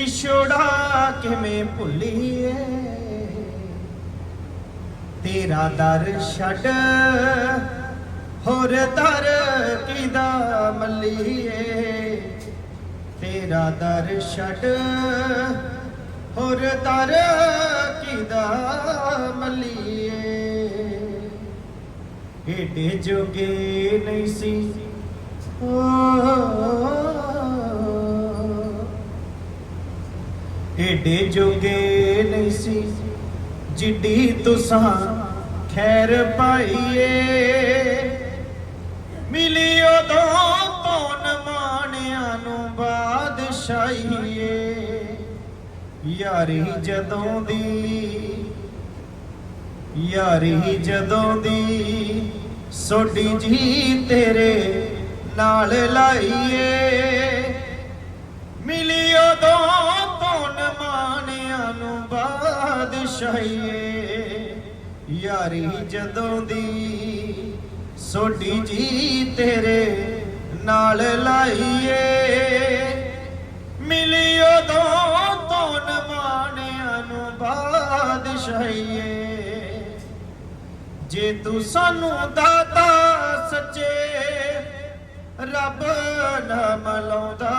ਵਿਛੋੜਾ ਕਿਵੇਂ ਭੁੱਲੀਏ? ਤੇਰਾ ਦਰ ਛੱਡ ਹੋਰ ਦਰ ਕਿਦਾ ਮੱਲੀਏ? ਤੇਰਾ ਦਰ ਛੱਡ ਹੋਰ ਦਰ ਕਿਦਾ ਮੱਲੀਏ? ਏਡੇ ਜੋਗੇ ਨਹੀਂ ਸੀ। ਓ ਏਡੇ ਜੋਗੇ ਨਹੀਂ ਸੀ। ਜਿੱਡੀ ਤੁਸਾਂ ਖੈਰ ਪਾਈਏ। ਮਿਲੀ ਉਦੋਂ ਧੋਨ ਮਾਣਿਆਂ ਨੂੰ ਬਾਦਸ਼ਾਹੀਏ। ਯਾਰੀ ਜਦੋਂ ਦੀ, ਯਾਰੀ ਜਦੋਂ ਦੀ ਸੋਡੀ ਜੀ ਤੇਰੇ ਨਾਲ ਲਾਈਏ। ਬਾਦਸ਼ਾਹੀਏ ਯਾਰੀ ਜਦੋਂ ਦੀ ਸੋਡੀ ਜੀ ਤੇਰੇ ਨਾਲ ਲਾਈਏ। ਮਿਲੀ ਉਦੋਂ ਧੁਨ ਮਾਣਿਆਂ ਨੂੰ ਬਾਦਸ਼ਾਹੀਏ। ਜੇ ਤੂੰ ਸਾਨੂੰ ਦਾਤਾ ਸੱਚੇ, ਰੱਬ ਨਾ ਮਲਾਉਂਦਾ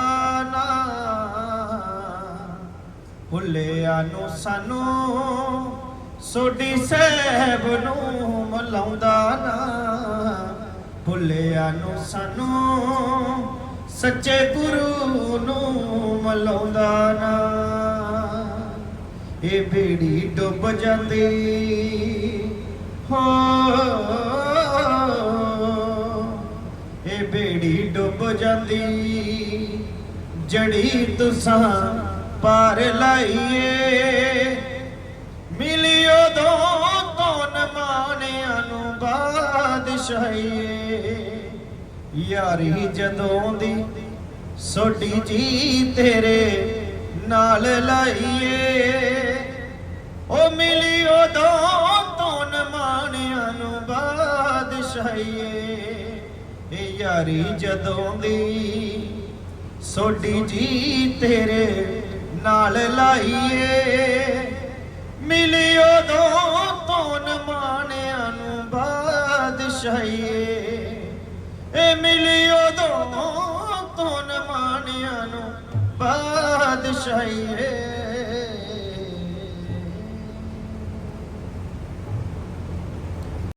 ਭੁੱਲਿਆ ਨੂੰ ਸਾਨੂੰ ਸੋਡੀ ਸਹਿਬ ਨੂੰ ਮਲਾਉਂਦਾ ਨਾ। ਭੁੱਲਿਆ ਨੂੰ ਸਾਨੂੰ, ਸੱਚੇ ਗੁਰੂ ਨੂੰ ਮਲਾਉਂਦਾ ਨਾ। ਇਹ ਬੇੜੀ ਡੁੱਬ ਜਾਂਦੀ, ਹੋ। ਇਹ ਬੇੜੀ ਡੁੱਬ ਜਾਂਦੀ, ਜੜੀ ਤੁਸਾਂ ਪਾਰ ਲਾਈਏ। ਮਿਲੀ ਦੋ ਧੋਨ ਮਾਣਿਆਂ ਨੂੰ ਬਾਦਸ਼ਾਹੀਏ। ਯਾਰੀ ਜਦੋਂ ਦੀ ਸੋਡੀ ਜੀ ਤੇਰੇ ਨਾਲ ਲਾਈਏ। ਉਹ ਮਿਲੀ ਦੋ ਧੋਨ ਮਾਣਿਆਂ ਨੂੰ ਬਾਦਸ਼ਾਹੀਏ। ਇਹ ਯਾਰੀ ਜਦੋਂ ਦੀ ਸੋਡੀ ਜੀ ਤੇਰੇ ਨਾਲ ਲਾਈਏ। ਮਿਲੀ ਦੋ ਧੋਨ ਮਾਣਿਆਂ ਨੂੰ ਬਾਦਸ਼ਾਹੀਏ। ਇਹ ਮਿਲੀ ਦੋ ਧੋਨ ਮਾਣਿਆਂ ਨੂੰ ਬਾਦਸ਼ਾਹੀਏ।